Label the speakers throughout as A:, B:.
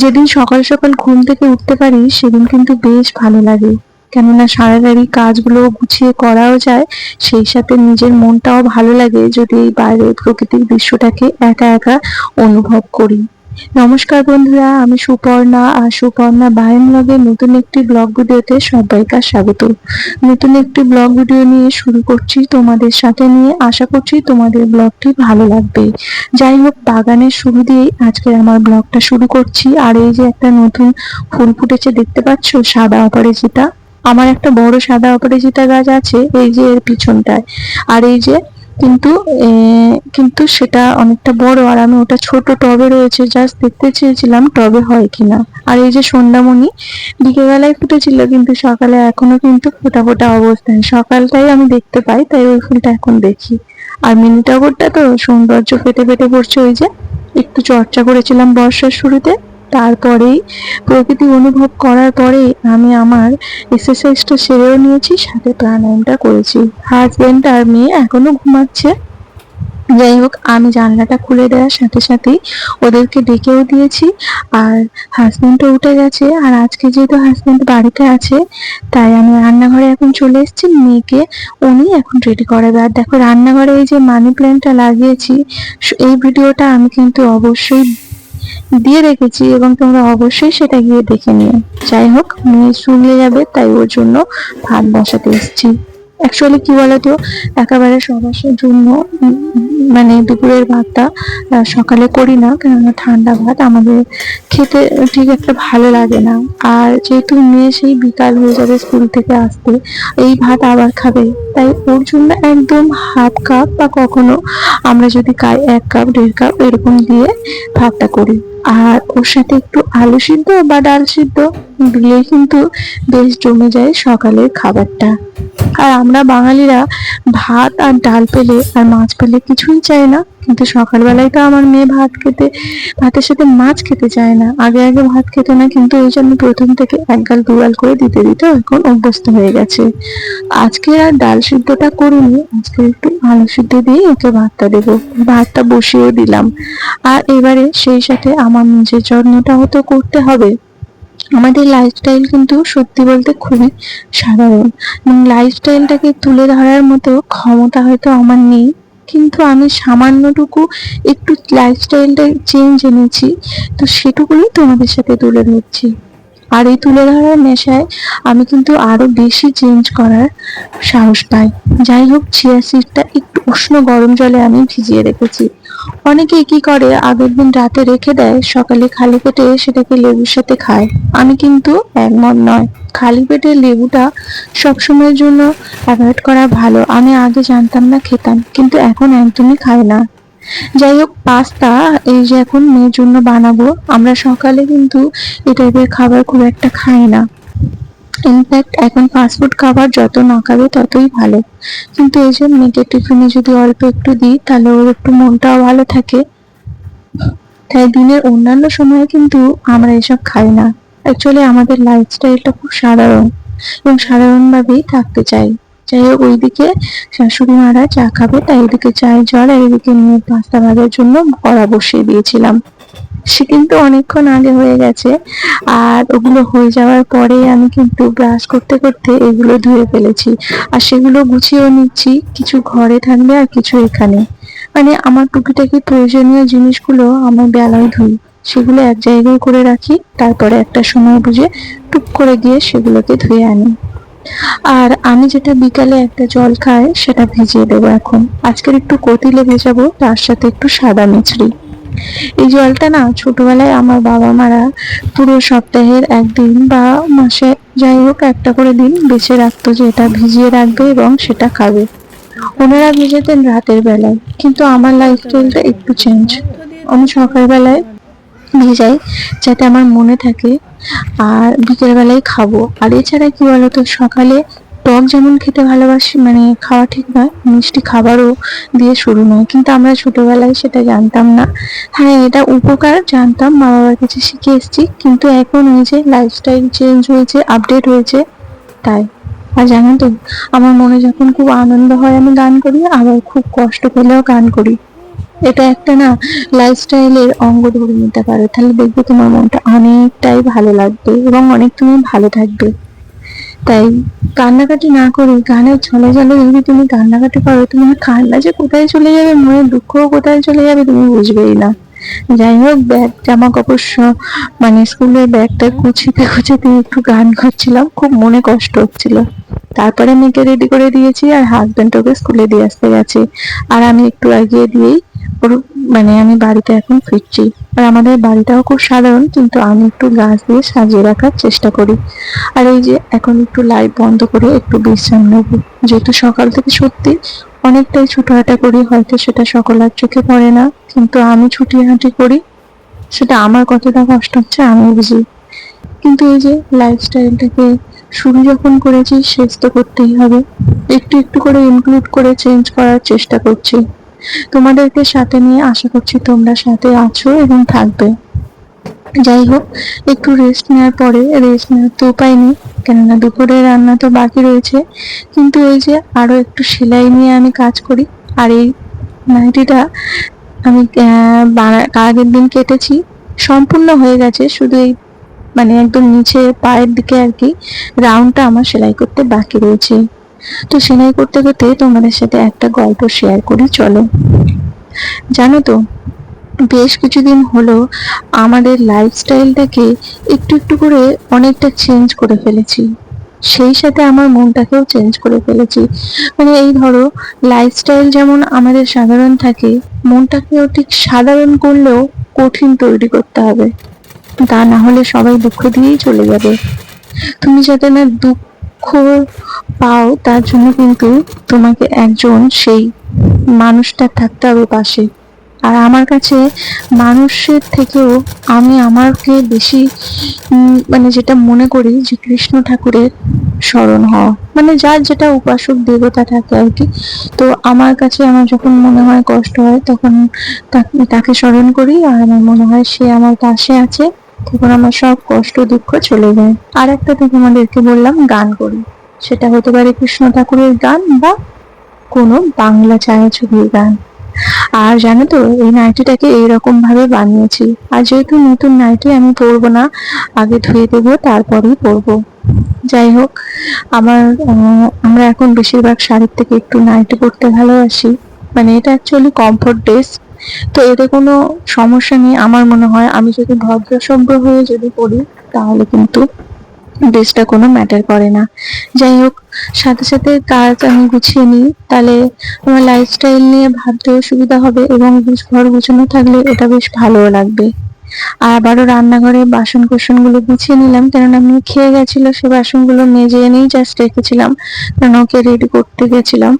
A: যেদিন সকাল সকাল ঘুম থেকে উঠতে পারি, সেদিন কিন্তু বেশ ভালো লাগে। কেননা সারা সারাদারি কাজগুলো গুছিয়ে করাও যায়, সেই সাথে নিজের মনটাও ভালো লাগে যদি এই বাইরের প্রকৃতির দৃশ্যটাকে একা একা অনুভব করি। নমস্কার বন্ধুরা, আমি সুপর্ণা আর সুপর্ণা বায়ন ব্লগের নতুন একটি ব্লগ ভিডিওতে সবাইকে স্বাগত। নতুন একটি ব্লগ ভিডিও নিয়ে শুরু করছি তোমাদের সাথে নিয়ে। আশা করছি তোমাদের ব্লগটি ভালো লাগবে। যাই হোক, বাগানের শুরু দিয়েই আজকে আমার ব্লগটা শুরু করছি। আর এই যে একটা নতুন ফুল ফুটেছে, দেখতে পাচ্ছ? সাদা অপরাজিতা আমার একটা বড় সাদা অপরাজিতা গাছ আছে, এই যে এর পিছনটায়। আর এই যে কিন্তু কিন্তু সেটা অনেকটা বড় আর আমি ওটা ছোট টবে রয়েছে জাস্ট দেখতে চেয়েছিলাম টবে হয় কিনা। আর এই যে সন্ধ্যামণি বিকেলবেলায় ফুটেছিল, কিন্তু সকালে এখনও কিন্তু ফোটা ফোটা অবস্থায় সকালটাই আমি দেখতে পাই, তাই ওই ফুলটা এখন দেখি। আর মিনি টগরটা তো সৌন্দর্য ফেটে ফেটে পড়ছে ওই যে, একটু চর্চা করেছিলাম বর্ষার শুরুতে তারপরেই প্রকৃতি অনুভব করার পরে আমি আমার এক্সারসাইজটা সেরেও নিয়েছি, সাথে প্রাণায়ামটা করেছি। হাজবেন্ড আর মেয়ে এখনও ঘুমাচ্ছে। যাই হোক, আমি জানলাটা খুলে দেওয়ার সাথে সাথেই ওদেরকে ডেকেও দিয়েছি। আর হাজবেন্ডও উঠে গেছে। আর আজকে যেহেতু হাজবেন্ড বাড়িতে আছে, তাই আমি রান্নাঘরে এখন চলে এসেছি। মেয়েকে উনি এখন রেডি করাবে। আর দেখো, রান্নাঘরে এই যে মানি প্ল্যান্টটা লাগিয়েছি, এই ভিডিওটা আমি কিন্তু অবশ্যই দিয়ে রেখেছি এবং তোমরা অবশ্যই সেটা গিয়ে দেখে নিও। যাই হোক মেয়ে শুনিয়ে যাবে, তাই ওর জন্য ভাত বসাতে এসেছি। অ্যাকচুয়ালি কি বলতো? একেবারে সবার জন্য মানে দুপুরের ভাতটা সকালে করি না, কেননা ঠান্ডা ভাত আমাদের খেতে ঠিক একটা ভালো লাগে না। আর যেহেতু মেয়ে সেই বিকাল হয়ে যাবে স্কুল থেকে আসতে, এই ভাত আবার খাবে। তাই ওর জন্য একদম হাফ কাপ বা কখনো আমরা যদি খাই এক কাপ, দেড় কাপ, এরকম দিয়ে ভাতটা করি। আর ওর সাথে একটু আলু সিদ্ধ বা ডাল সিদ্ধ দিলেই কিন্তু বেশ জমে যায় সকালের খাবারটা। আর আমরা বাঙালিরা ভাত আর ডাল পেলে আর মাছ পেলে কিছুই চাই না। কিন্তু সকালবেলায় তো আমার মেয়ে ভাত খেতে, ভাতের সাথে মাছ খেতে চায় না। আগে আগে ভাত খেত না কিন্তু ওই জন্য প্রথম থেকে এক গাল দু গাল করে দিতে দিতে এখন অভ্যস্ত হয়ে গেছে। আজকে আর ডাল সিদ্ধটা করিনি, আজকে একটু আলু সিদ্ধ দিয়ে ওকে ভাতটা দেবো। ভাতটা বসিয়ে দিলাম। আর এবারে সেই সাথে আমার নিজের যত্নটাও তো করতে হবে। আমাদের লাইফস্টাইল কিন্তু সত্যি বলতে খুবই সাধারণ। এবং লাইফস্টাইলটাকে তুলে ধরার মতো ক্ষমতা হয়তো আমার নেই। কিন্তু আমি সামান্যটুকু একটু লাইফস্টাইলটা চেঞ্জ এনেছি। তো সেটুকুই তোমাদের সাথে তুলে ধরছি। আর এই তুলে ধরার নেশায় আমি কিন্তু আরও বেশি চেঞ্জ করার সাহস পাই। যাই হোক চিয়া সিডটা একটু উষ্ণ গরম জলে আমি ভিজিয়ে রেখেছি। অনেকে কি করে, আগের দিন রাতে রেখে দেয়, সকালে খালি পেটে সেটাকে লেবুর সাথে খায়। আমি কিন্তু একমত নয়। খালি পেটে লেবুটা সবসময়ের জন্য অ্যাভয়েড করা ভালো। আমি আগে জানতাম না, খেতাম, কিন্তু এখন একদমই খাই না। যাই হোক, পাস্তা, এই যে এখন মেয়ের জন্য বানাবো, আমরা সকালে কিন্তু এই টাইপের খাবার খুব একটা খাই না। ইনফ্যাক্ট এখন ফাস্টফুড খাবার যত না খাবে ততই ভালো। কিন্তু এই যে মেয়েকে টিফিনে যদি অল্প একটু দিই, তাহলে ওর একটু মনটাও ভালো থাকে। তাই দিনের অন্যান্য সময়ে কিন্তু আমরা এসব খাই না। অ্যাকচুয়ালি আমাদের লাইফস্টাইলটা খুব সাধারণ এবং সাধারণভাবেই থাকতে চাই। যাই হোক, ওইদিকে শাশুড়ি মারা চা খাবে, তাই এদিকে চায়ের জল আর এদিকে নিয়ে পাস্তা ভাজার জন্য কড়া বসিয়ে দিয়েছিলাম। সে কিন্তু অনেকক্ষণ আগে হয়ে গেছে। আর ওগুলো হয়ে যাওয়ার পরে আমি কিন্তু ব্রাশ করতে করতে এগুলো ধুয়ে ফেলেছি। আর সেগুলো গুছিয়েও নিচ্ছি। কিছু ঘরে থাকবে আর কিছু এখানে। মানে আমার টুকিটাকি প্রয়োজনীয় জিনিসগুলো আমার বেলায় ধুই। সেগুলো এক জায়গায় করে রাখি, তারপরে একটা সময় বুঝে টুক করে গিয়ে সেগুলোকে ধুয়ে আনি। আর আমি যেটা বিকালে একটা জল খাই, সেটা ভিজিয়ে দেবো এখন। আজকের একটু কতিলে ভেজাবো, তার সাথে একটু সাদা মিছরি। এই জলটা না ছোটবেলায় আমার বাবা মারা পুরো সপ্তাহের একদিন বা মাসে যাই হোক একটা করে দিন বেছে রাখতো যে এটা ভিজিয়ে রাখবে এবং সেটা খাবে। ওনারা ভিজেতেন রাতের বেলায়, কিন্তু আমার লাইফস্টাইলটা একটু চেঞ্জ আমি সকালবেলায় ভেজাই, যাতে আমার মনে থাকে, আর বিকেলবেলায় খাব। আর এছাড়া কি বলতো, সকালে টক যেমন খেতে ভালোবাসি মানে খাওয়া ঠিক নয়, মিষ্টি খাবারও দিয়ে শুরু নয়। কিন্তু আমরা ছোটবেলায় সেটা জানতাম না। হ্যাঁ এটা উপকার, জানতাম, মা বাবার কাছে শিখে এসেছি। কিন্তু এখন ওই যে লাইফস্টাইল চেঞ্জ হয়েছে আপডেট হয়েছে, তাই। আর জানো তো, আমার মনে যখন খুব আনন্দ হয়, আমি গান করি, আবার খুব কষ্ট পেলেও গান করি। এটা একটা না লাইফস্টাইলের অঙ্গ ধরে নিতে পারো। তাহলে দেখবে তোমার মনটা অনেকটাই ভালো লাগবে এবং অনেক তুমি ভালো থাকবে। তাই কান্নাকাটি না করে গানের ছলে ছলে যদি তুমি কান্নাকাটি করো তোমার কান্না যে কোথায় চলে যাবে, মনের দুঃখও কোথায় চলে যাবে, তুমি বুঝবেই না। যাই হোক, ব্যাগ জামা কাপড় মানে স্কুলের ব্যাগটা গুছিতে গুছিতে একটু গান করছিলাম, খুব মনে কষ্ট হচ্ছিল। তারপরে মেয়েকে রেডি করে দিয়েছি আর হাজবেন্ড ওকে স্কুলে দিয়ে আসতে গেছে। আর আমি একটু এগিয়ে দিয়েই ওর মানে আমি বাড়িতে এখন ফিরছি। আর আমাদের বাড়িটাও খুব সাধারণ, কিন্তু আমি একটু গাছ দিয়ে সাজিয়ে রাখার চেষ্টা করি। আর এই যে এখন একটু লাইট বন্ধ করে একটু বিশ্রাম নেব। যেহেতু সকাল থেকে সত্যি অনেকটাই ছুটোহাঁটা করি, হয়তো সেটা সকলের চোখে পড়ে না, কিন্তু আমি ছুটিহাঁটি করি, সেটা আমার কতটা কষ্ট হচ্ছে আমি বুঝি। কিন্তু এই যে লাইফস্টাইলটাকে শুরু যখন করেছি, শেষ তো করতেই হবে। একটু একটু করে ইনক্লুড করে চেঞ্জ করার চেষ্টা করছি। তোমাদেরকে সাথে নিয়ে আশা করছি তোমরা সাথে আছো এবং থাকবে। যাই হোক, একটু রেস্ট নেওয়ার পরে রেস্ট নেওয়ার তো উপায় নেই, কেননা দুপুরে রান্না তো বাকি রয়েছে। কিন্তু এই যে আরও একটু সেলাই নিয়ে আমি কাজ করি, আর এই নাইটিটা আমি আগের দিন কেটেছি, সম্পূর্ণ হয়ে গেছে, শুধু এই মানে একদম নিচে পায়ের দিকে আর কি রাউন্ডটা আমার সেলাই করতে বাকি রয়েছে। তো সেলাই করতে করতে তোমাদের সাথে একটা গল্প শেয়ার করি, চলো। জানো তো, বেশ কিছুদিন হলো আমাদের লাইফস্টাইলটাকে একটু একটু করে অনেকটা চেঞ্জ করে ফেলেছি। সেই সাথে আমার মনটাকেও চেঞ্জ করে ফেলেছি। মানে এই ধরো লাইফস্টাইল যেমন আমাদের সাধারণ থাকে, মনটাকেও ঠিক সাধারণ করলেও কঠিন তৈরি করতে হবে। তা না হলে সবাই দুঃখ দিয়েই চলে যাবে। তুমি যাতে না দুঃখ পাও, তার জন্য কিন্তু তোমাকে একজন সেই মানুষটা থাকতে হবে পাশে। আর আমার কাছে মানুষের থেকেও আমি আমাকে বেশি মানে যেটা মনে করি যে কৃষ্ণ ঠাকুরের স্মরণ হওয়া। মানে যার যেটা উপাসক দেবতা থাকে আর কি। তো আমার কাছে আমার যখন মনে হয় কষ্ট হয়, তখন তাকে স্মরণ করি আর আমার মনে হয় সে আমার পাশে আছে। তখন আমার সব কষ্ট দুঃখ চলে যায়। আর একটা থেকে আমাদেরকে বললাম, গান করি। সেটা হতে পারে কৃষ্ণ ঠাকুরের গান বা কোনো বাংলা ছায়াছবির গান। আর জানো তো, এই নাইটিটাকে এইরকম ভাবে বানিয়েছি। আর যেহেতু নতুন নাইটি আমি পরবো না, আগে ধুয়ে দেবো, তারপরেই পরবো। যাই হোক, আমার আমরা এখন বেশিরভাগ শাড়ির থেকে একটু নাইটি পরতে ভালোবাসি। মানে এটা অ্যাকচুয়ালি কমফোর্ট ড্রেস তো এতে কোনো সমস্যা নেই। আমার মনে হয় আমি যদি ভদ্রসভ্য হয়ে যদি পড়ি তাহলে কিন্তু ড্রেসটা কোনো ম্যাটার করে না। যাই হোক, সাথে সাথে কাজ আমি গুছিয়ে নিই। তাহলে আমার লাইফস্টাইল নিয়ে ভাবতেও সুবিধা হবে এবং ঘর গুছানো থাকলে এটা বেশ ভালোও লাগবে। আবারও রান্নাঘরে বাসন কোসনগুলো গুছিয়ে নিলাম, কেননা আমি খেয়ে গেছিল, সে বাসনগুলো মেজে এনেই জাস্ট রেখেছিলাম, কারণ ওকে রেডি করতে গেছিলাম।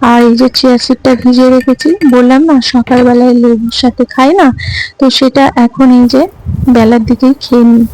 A: আর এই যে চিয়া সিডটা ভিজিয়ে রেখেছি, বললাম না, সকালবেলায় লেবুর সাথে খাই না, তো সেটা এখন এই যে বেলার দিকেই খেয়ে নিই।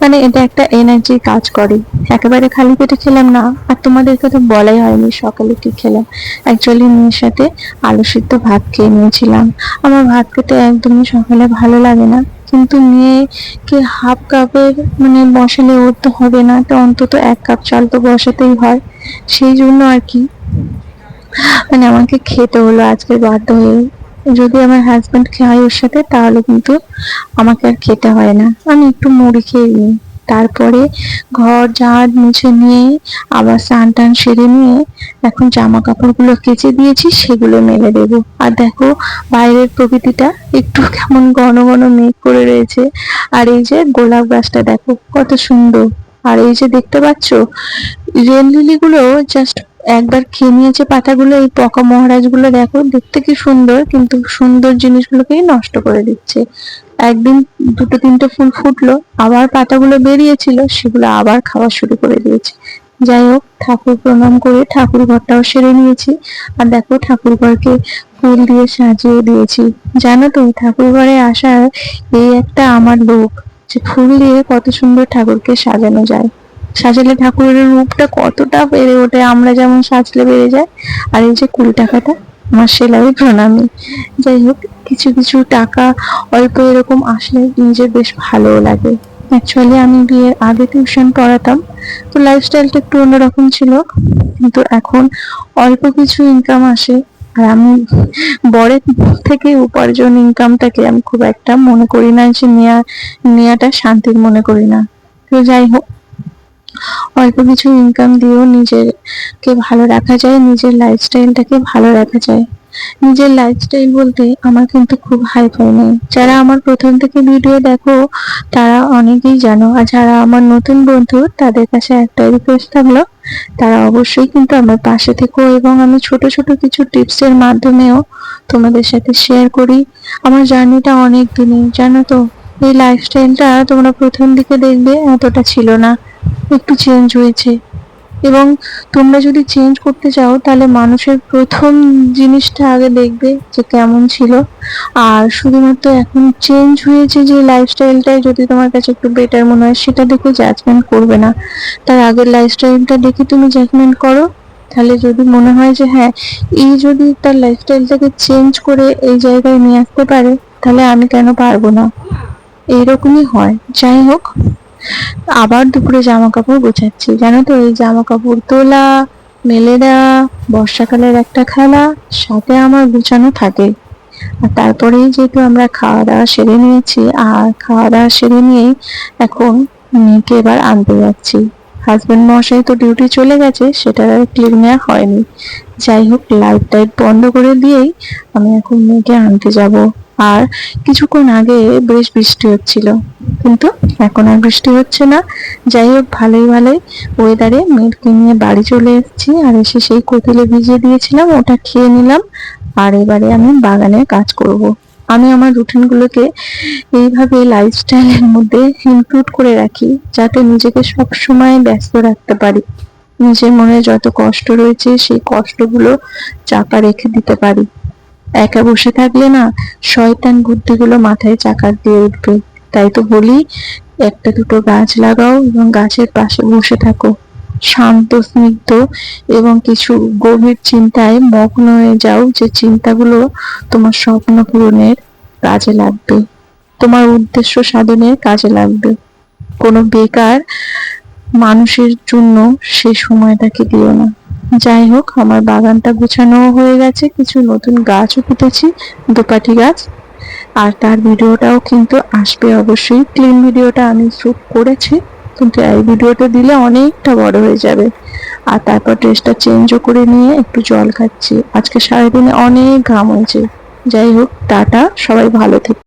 A: মানে এটা একটা এনার্জি কাজ করে। একেবারে খালি পেটে খেলাম না, আর তোমাদেরকে তো বলাই হয়নি, সকালে কি খেলাম? অ্যাকচুয়ালি মেয়ের সাথে আলু সিদ্ধ ভাত খেয়ে নিয়েছিলাম। আমার ভাত খেতে একদমই সকালে ভালো লাগে না। কিন্তু মেয়েকে হাফ কাপের মানে বসালে ওর তো হবে না, তো অন্তত এক কাপ চাল তো বসাতেই হয়। সেই জন্য আর কি। মানে আমাকে খেতে হলো, আজকে বাধ্য হয়ে যদি আমার হাজবেন্ড খায় ওর সাথে, তাহলে কিন্তু আমাকে আর খেতে হয় না। আমি একটু মুড়ি খেয়ে নিই। তারপরে ঘর, ঝাড় মুছে নিয়ে আবার স্নান টান সেরে নিয়ে এখন জামা কাপড়গুলো কেচে দিয়েছি, সেগুলো মেলে দেবো। আর দেখো, বাইরের প্রকৃতিটা একটু কেমন ঘন ঘন মেঘ করে রয়েছে। আর এই যে গোলাপ গাছটা দেখো, কত সুন্দর। আর এই যে দেখতে পাচ্ছ রেল লিলি গুলো জাস্ট একবার খেয়ে নিয়েছে পাতাগুলো, এই পকা মহারাজগুলো দেখো, দেখতে কি সুন্দর, কিন্তু সুন্দর জিনিসগুলোকেই নষ্ট করে দিচ্ছে। একদিন দুটো তিনটে ফুল ফুটলো, আবার পাতাগুলো বেরিয়েছিল, সেগুলো আবার খাওয়া শুরু করে দিয়েছে। যাই হোক, ঠাকুর প্রণাম করে ঠাকুর ঘরটাও সেরে নিয়েছি। আর দেখো, ঠাকুর ঘরকে ফুল দিয়ে সাজিয়ে দিয়েছি। জানো তো ঠাকুর ঘরে আসার এই একটা আমার লোক, যে ফুল দিয়ে কত সুন্দর ঠাকুরকে সাজানো যায়। সাজালে ঠাকুরের রূপটা কতটা বেড়ে ওঠে, আমরা যেমন সাজলে বেড়ে যায়। আর এই যে কুড়ি টাকাটা, আমার সেলাই প্রণামী। যাই হোক, কিছু কিছু টাকা অল্প এরকম আসলে নিজের বেশ ভালোও লাগে। অ্যাকচুয়ালি আমি বিয়ের আগে টিউশন পড়াতাম, তো লাইফস্টাইলটা একটু অন্যরকম ছিল। কিন্তু এখন অল্প কিছু ইনকাম আসে, আর আমি বরের থেকে উপার্জন ইনকামটাকে আমি খুব একটা মনে করি না যে নেওয়া নেওয়াটা শান্তির মনে করি না। তো যাই হোক অল্প কিছু ইনকাম দিয়েও নিজেরকে ভালো রাখা যায়, নিজের লাইফস্টাইলটাকে ভালো রাখা যায়। নিজের লাইফস্টাইল বলতে আমার কিন্তু খুব হাই ফাই নেই যারা আমার প্রথম থেকে ভিডিও দেখো, তারা অনেকেই জানো। আর যারা আমার নতুন বন্ধু, তাদের কাছে একটা রিকোয়েস্ট থাকল, তারা অবশ্যই কিন্তু আমার পাশে থেকো এবং আমি ছোট ছোট কিছু টিপসের মাধ্যমেও তোমাদের সাথে শেয়ার করি। আমার জার্নিটা অনেক দিনের, জানো তো? এই লাইফস্টাইলটা তোমরা প্রথম দিকে দেখবে, এতটা ছিল না। একটু চেঞ্জ হয়েছে। এবং তোমরা যদি চেঞ্জ করতে চাও, তাহলে মানুষের প্রথম জিনিসটা আগে দেখবে যে কেমন ছিল। আর শুধুমাত্র এখন চেঞ্জ হয়েছে যে লাইফস্টাইলটাই যদি তোমার কাছে একটু বেটার মনে হয়, সেটা দেখে জাজমেন্ট করবে না। তার আগের লাইফস্টাইলটা দেখে তুমি জাজমেন্ট করো। তাহলে যদি মনে হয় যে হ্যাঁ এই যদি তার লাইফস্টাইলটাকে চেঞ্জ করে এই জায়গায় নিয়ে আসতে পারে, তাহলে আমি কেন পারব না? এইরকমই হয়। যাই হোক আবার দুপুরে জামা কাপড় গোছাচ্ছি। জানো তো, এই জামা কাপড় তোলা, মেলে দেওয়া, বর্ষাকালের একটা খেলা, সাথে আমার গুছানো থাকে। আর তারপরেই যেহেতু আমরা খাওয়া দাওয়া সেরে নিয়েছি, আর খাওয়া দাওয়া সেরে নিয়েই এখন মেয়েকে এবার আনতে যাচ্ছি। হাজবেন্ড মশাই তো ডিউটি চলে গেছে, সেটা আর ক্লিপ নেওয়া হয়নি। যাই হোক লাইট টাইট বন্ধ করে দিয়েই আমি এখন মেয়েকে আনতে যাব। আর কিছুক্ষণ আগে বেশ বৃষ্টি হচ্ছিল, কিন্তু এখন আর বৃষ্টি হচ্ছে না। যাই হোক, ভালোই ভালোই। ওয়েদারে মেয়েকে নিয়ে বাড়ি চলে এসেছি আর এসে সেই কোকিলে ভিজিয়ে দিয়েছিলাম, ওটা খেয়ে নিলাম। আর এবারে আমি বাগানে কাজ করব। আমি আমার রুটিনগুলোকে এইভাবে লাইফস্টাইলের মধ্যে ইনক্লুড করে রাখি, যাতে নিজেকে সব সময় ব্যস্ত রাখতে পারি। নিজের মনে যত কষ্ট রয়েছে, সেই কষ্টগুলো চাপা রেখে দিতে পারি। একা বসে থাকলে না শয়তান বুদ্ধিগুলো মাথায় চাকার দিয়ে উঠবে। তাই তো বলি, একটা দুটো গাছ লাগাও এবং গাছের পাশে বসে থাকো। শান্ত, স্নিগ্ধ এবং কিছু গভীর চিন্তায় মগ্ন হয়ে যাও যে চিন্তাগুলো তোমার স্বপ্ন পূরণের কাজে লাগবে। তোমার উদ্দেশ্য সাধনের কাজে লাগবে। কোনো বেকার মানুষের জন্য সে সময়টাকে দিও না। যাই হোক, আমার বাগানটা গুছানো হয়ে গেছে, কিছু নতুন গাছও পুঁতেছি, দোপাটি গাছ। আর তার ভিডিওটাও কিন্তু আসবে অবশ্যই। ক্লিন ভিডিওটা আমি শ্যুট করেছি, কিন্তু এই ভিডিওটা দিলে অনেকটা বড় হয়ে যাবে। আর তারপর ড্রেসটা চেঞ্জও করে নিয়ে একটু জল খাচ্ছি। আজকে সারাদিনে অনেক ঘাম হয়েছে। যাই হোক, টাটা, সবাই ভালো থেকে।